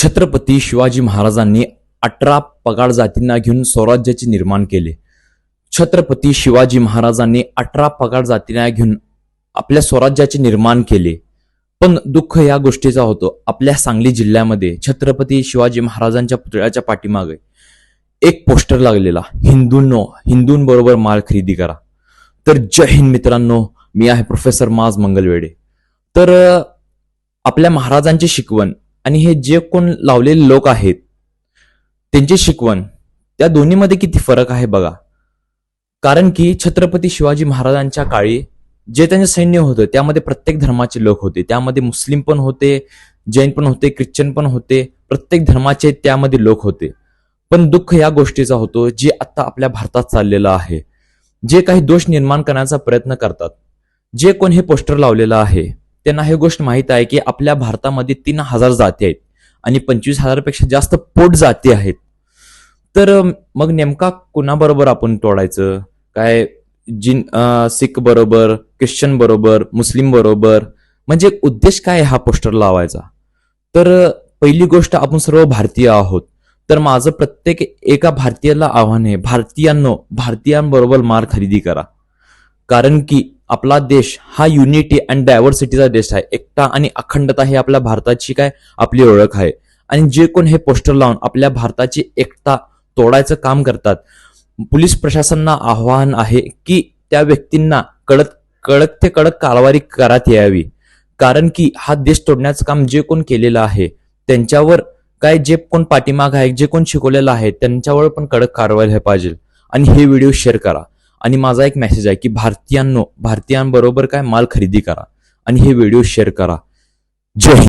छत्रपती शिवाजी महाराजांनी अठरा पगार जातींना घेऊन स्वराज्याचे निर्माण केले. छत्रपती शिवाजी महाराजांनी अठरा पगार जातींना घेऊन आपल्या स्वराज्याचे निर्माण केले. पण दुःख या गोष्टीचा होतो. आपल्या सांगली जिल्ह्यामध्ये छत्रपती शिवाजी महाराजांच्या पुतळ्याच्या पाठीमागे एक पोस्टर लागलेला. हिंदूंनो हिंदूंबरोबर माल खरेदी करा. तर जय हिंद मित्रांनो मी आहे प्रोफेसर माज मंगलवेडे. तर आपल्या महाराजांची शिकवण आणि हे जे कोण लावलेले लोक आहेत त्यांची शिकवण त्या दोन्हीमध्ये किती फरक आहे बघा. कारण की छत्रपती शिवाजी महाराजांच्या काळी जे त्यांचे सैन्य होतं त्यामध्ये प्रत्येक धर्माचे लोक होते. त्यामध्ये मुस्लिम पण होते जैन पण होते ख्रिश्चन पण होते प्रत्येक धर्माचे त्यामध्ये लोक होते. पण दुःख या गोष्टीचा होतो जे आता आपल्या भारतात चाललेलं आहे. जे काही दोष निर्माण करण्याचा प्रयत्न करतात. जे कोण हे पोस्टर लावलेलं आहे त्यांना हे गोष्ट माहीत आहे की आपल्या भारतामध्ये तीन हजार जाती आहेत आणि पंचवीस हजारपेक्षा जास्त पोट जाती आहेत. तर मग नेमका कुणाबरोबर आपण तोडायचं? काय जिन सिख बरोबर ख्रिश्चन बरोबर मुस्लिम बरोबर? म्हणजे उद्देश काय हा पोस्टर लावायचा? तर पहिली गोष्ट आपण सर्व भारतीय आहोत. तर माझं प्रत्येक एका भारतीयाला आव्हान आहे भारतीयांनो भारतीयांबरोबर मार खरेदी करा. कारण की आपला देश हा युनिटी अँड डायव्हर्सिटीचा देश आहे. एकता आणि अखंडता ही आपल्या भारताची काय? आपली ओळख आहे. आणि जे कोण हे पोस्टर लावून आपल्या भारताची एकता तोडायचं काम करतात पोलीस प्रशासनाला आव्हान आहे की त्या व्यक्तींना कडक कडक ते कडक कारवाई करात यावी. कारण की हा देश तोडण्याचं काम जे कोण केलेलं आहे त्यांच्यावर काय जे कोण पाठीमाग आहे जे कोण शिकवलेलं आहे त्यांच्यावर पण कडक कारवाई व्हायला पाहिजे. आणि हे व्हिडिओ शेअर करा. आणि माझा एक मेसेज आहे की भारतीयांनो भारतीयांबरोबर काय माल खरेदी करा आणि हे व्हिडिओ शेअर करा. जय